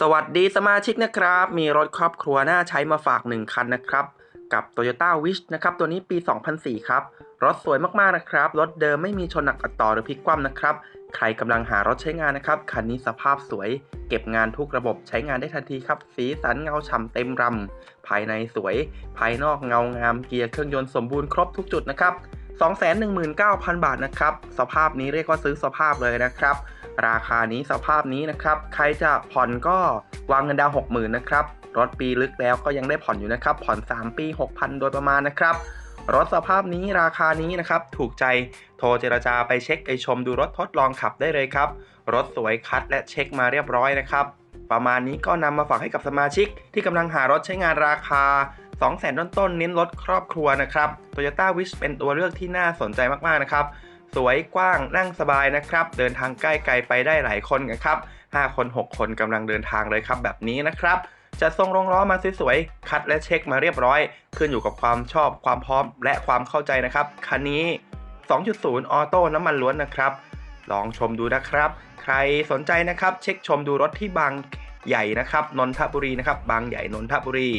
สวัสดีสมาชิกนะครับ มีรถครอบครัวน่าใช้มาฝาก 1 คันนะครับ กับ Toyota Wish นะครับ ตัวนี้ปี 2004 ครับ รถสวยมากๆนะครับ รถเดิมไม่มีชนหนักอัดต่อหรือพลิกคว่ำนะครับ ใครกำลังหารถใช้งานนะครับ คันนี้สภาพสวย เก็บงานทุกระบบใช้งานได้ทันทีครับ สีสันเงาฉ่ำเต็มรำภายในสวย ภายนอกเงางามเกียร์เครื่องยนต์สมบูรณ์ครบทุกจุดนะครับ219,000 บาทนะครับ สภาพนี้เรียกว่าซื้อสภาพเลยนะครับ ราคานี้สภาพนี้นะครับ ใครจะผ่อนก็วางเงินดาวน์60,000นะครับ รถปีลึกแล้วก็ยังได้ผ่อนอยู่นะครับ ผ่อน 3 ปี 6,000 โดยประมาณนะครับ รถสภาพนี้ราคานี้นะครับ ถูกใจโทรเจรจาไปเช็คไปชมดูรถทดลองขับได้เลยครับ รถสวยคัดและเช็คมาเรียบร้อยนะครับ ประมาณนี้ก็นำมาฝากให้กับสมาชิก ที่กำลังหารถใช้งานราคา200,000ต้นๆเน้นรถครอบครัวนะครับ Toyota Wish เป็นตัวเลือกที่น่าสนใจมากๆนะครับ สวยกว้างนั่งสบายนะครับ เดินทางใกล้ไกลไปได้หลายคนนะครับ5คน 6 คนกำลังเดินทางเลยครับแบบนี้นะครับจะทรงรองล้อมาสวยๆ คัดและเช็คมาเรียบร้อย ขึ้นอยู่กับความชอบความพร้อมและความเข้าใจนะครับ คันนี้ 2.0 ออโต้น้ำมันล้วนนะครับ ลองชมดูนะครับ ใครสนใจนะครับ เช็คชมดูรถที่บางใหญ่นะครับ นนทบุรีนะครับ บางใหญ่นนทบุรี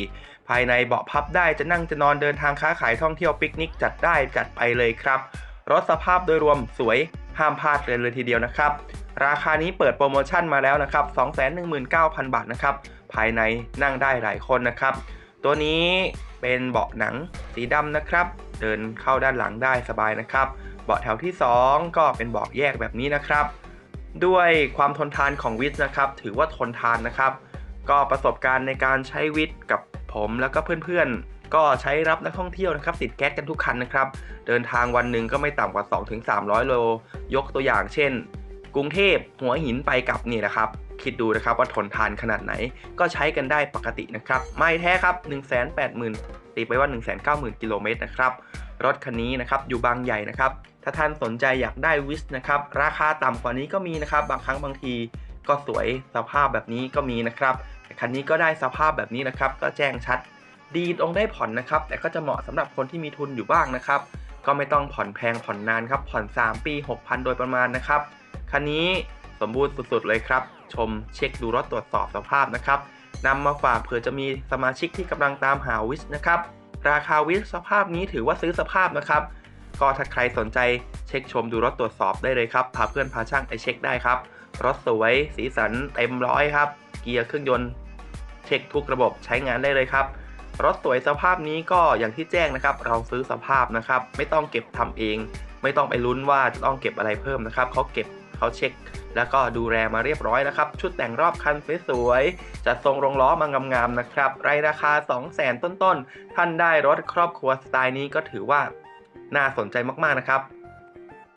ภายในเบาะพับได้จะนั่งจะนอนเดินทางค้าขายท่องเที่ยวปิกนิกจัดได้จัดไปเลยครับ รถสภาพโดยรวมสวยห้ามพลาดเลยเลยทีเดียวนะครับ ราคานี้เปิดโปรโมชั่นมาแล้วนะครับ 219,000 บาทนะครับ ภายในนั่งได้หลายคนนะครับ ตัวนี้เป็นเบาะหนังสีดำนะครับ เดินเข้าด้านหลังได้สบายนะครับ เบาะแถวที่ 2 ก็เป็นเบาะแยกแบบนี้นะครับ ด้วยความทนทานของวิทนะครับ ถือว่าทนทานนะครับ ก็ประสบการณ์ในการใช้วิทกับผมแล้วก็เพื่อนๆ ก็ใช้รับนักท่องเที่ยวนะครับติดแก๊สกันทุกคันนะครับ เดินทางวันหนึ่งก็ไม่ต่ำกว่า 2-300 โล ยกตัวอย่างเช่น กรุงเทพหัวหินไปกลับนี่นะครับ คิดดูนะครับว่าทนทานขนาดไหน ก็ใช้กันได้ปกตินะครับ ไม่แท้ครับ 180,000 ตีไปว่า 190,000 กิโลเมตรนะครับ รถคันนี้นะครับอยู่บางใหญ่นะครับ ถ้าท่านสนใจอยากได้วิสนะครับ ราคาต่ำกว่านี้ก็มีนะครับ บางครั้งบางทีก็สวยสภาพแบบนี้ก็มีนะครับแต่คันนี้ก็ได้สภาพแบบนี้นะครับ ก็แจ้งชัด ดีตรงได้ผ่อนนะครับ แต่ก็จะเหมาะสำหรับคนที่มีทุนอยู่บ้างนะครับ ก็ไม่ต้องผ่อนแพงผ่อนนานครับ ผ่อน 3 ปี 6,000 โดยประมาณนะครับ คันนี้สมบูรณ์สุดๆเลยครับ ชมเช็คดูรถตรวจสอบสภาพนะครับนำมาฝากเผื่อจะมีสมาชิกที่กำลังตามหาวิสนะครับ ราคาวิสสภาพนี้ถือว่าซื้อสภาพนะครับ ก็ถ้าใครสนใจเช็คชมดูรถตรวจสอบได้เลยครับ พาเพื่อนพาช่างไปเช็คได้ครับ รถสวย สีสันเต็มร้อยครับ เกียร์เครื่องยนต์ เช็คทุกระบบใช้งานได้เลยครับ รถสวยสภาพนี้ก็อย่างที่แจ้งนะครับ เราซื้อสภาพนะครับ ไม่ต้องเก็บทำเอง ไม่ต้องไปลุ้นว่าจะต้องเก็บอะไรเพิ่มนะครับเขาเก็บเขาเช็ค แล้วก็ดูแลมาเรียบร้อยนะครับ ชุดแต่งรอบคันสวยๆจัดทรงรองล้อมางามๆนะครับไรราคา 2 0 0แสนต้นๆ ท่านได้รถครอบครัวสไตล์นี้ก็ถือว่าน่าสนใจมากๆนะครับ